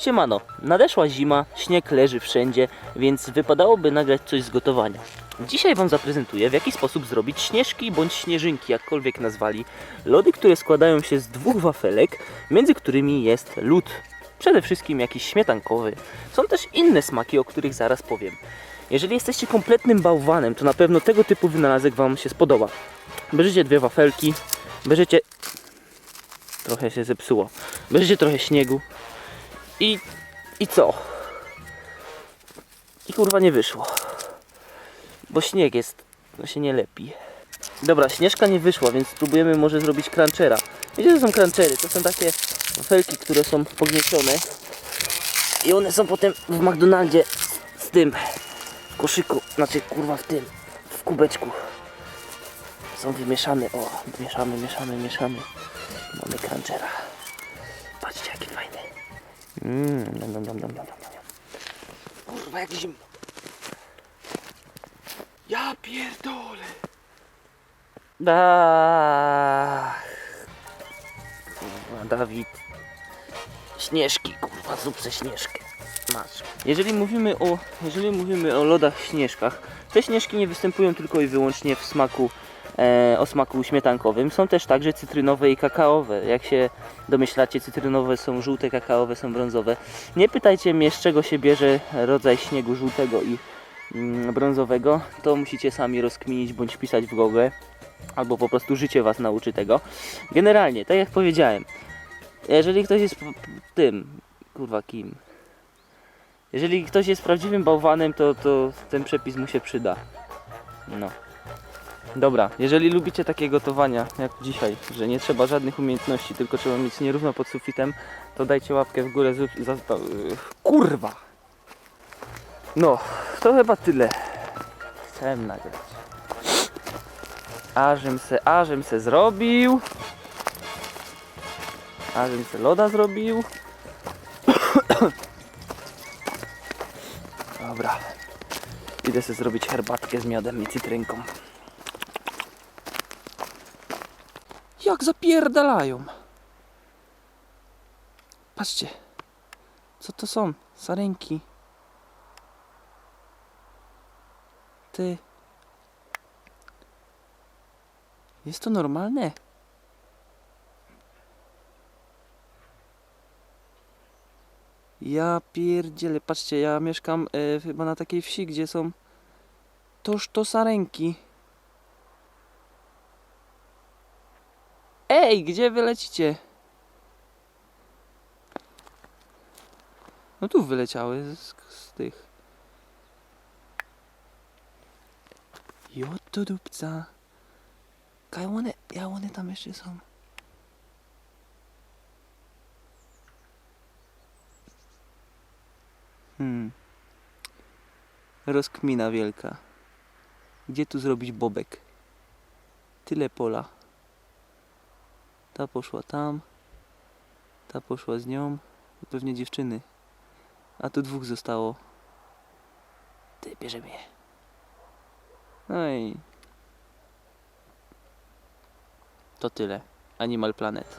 Siemano, nadeszła zima, śnieg leży wszędzie, więc wypadałoby nagrać coś z gotowania. Dzisiaj Wam zaprezentuję, w jaki sposób zrobić śnieżki bądź śnieżynki, jakkolwiek nazwali. Lody, które składają się z dwóch wafelek, między którymi jest lód. Przede wszystkim jakiś śmietankowy. Są też inne smaki, o których zaraz powiem. Jeżeli jesteście kompletnym bałwanem, to na pewno tego typu wynalazek Wam się spodoba. Bierzecie dwie wafelki, bierzecie... Trochę się zepsuło. Bierzecie trochę śniegu, i, I co? I kurwa nie wyszło. Bo śnieg jest, no się nie lepi. Dobra, śnieżka nie wyszła, więc spróbujemy może zrobić crunchera. Wiecie, to są crunchery? To są takie wafelki, które są pogniecione. I one są potem w McDonaldzie z tym w koszyku, znaczy kurwa w tym, w kubeczku. Są wymieszane, o, mieszamy, mieszamy, mieszamy. Mamy crunchera. Mmm, dam, dam, dam, dam, dam, dam. Kurwa, jak zimno. Ja pierdolę. Ach. Kurwa, Dawid. Śnieżki, kurwa, zrób se śnieżkę. Masz. Jeżeli mówimy o, jeżeli mówimy o lodach śnieżkach, te śnieżki nie występują tylko i wyłącznie w smaku o smaku śmietankowym. Są też także cytrynowe i kakaowe. Jak się domyślacie, cytrynowe są żółte, kakaowe są brązowe. Nie pytajcie mnie, z czego się bierze rodzaj śniegu żółtego i mm, brązowego. To musicie sami rozkminić bądź pisać w Google. Albo po prostu życie Was nauczy tego. Generalnie, tak jak powiedziałem, jeżeli ktoś jest tym, kurwa kim? Jeżeli ktoś jest prawdziwym bałwanem, to, to ten przepis mu się przyda. No. Dobra, jeżeli lubicie takie gotowania jak dzisiaj, że nie trzeba żadnych umiejętności, tylko trzeba mieć nierówno pod sufitem, to dajcie łapkę w górę. Za, za, kurwa! No, to chyba tyle. Chciałem nagrać. Ażem se, ażem se zrobił. Ażem se loda zrobił. Dobra. Idę sobie zrobić herbatkę z miodem i cytrynką. Jak zapierdalają. Patrzcie. Co to są? Sarenki. Ty. Jest to normalne? Ja pierdzielę, patrzcie, ja mieszkam e, chyba na takiej wsi, gdzie są toż to sarenki. Ej, gdzie wy lecicie? No tu wyleciały z, z tych. Joto dupca. Kaj one, ja one tam jeszcze są. Hmm. Rozkmina wielka. Gdzie tu zrobić bobek? Tyle pola. Ta poszła tam. Ta poszła z nią. Pewnie dziewczyny. A tu dwóch zostało. Ty, bierzemy je. No i... To tyle. Animal Planet.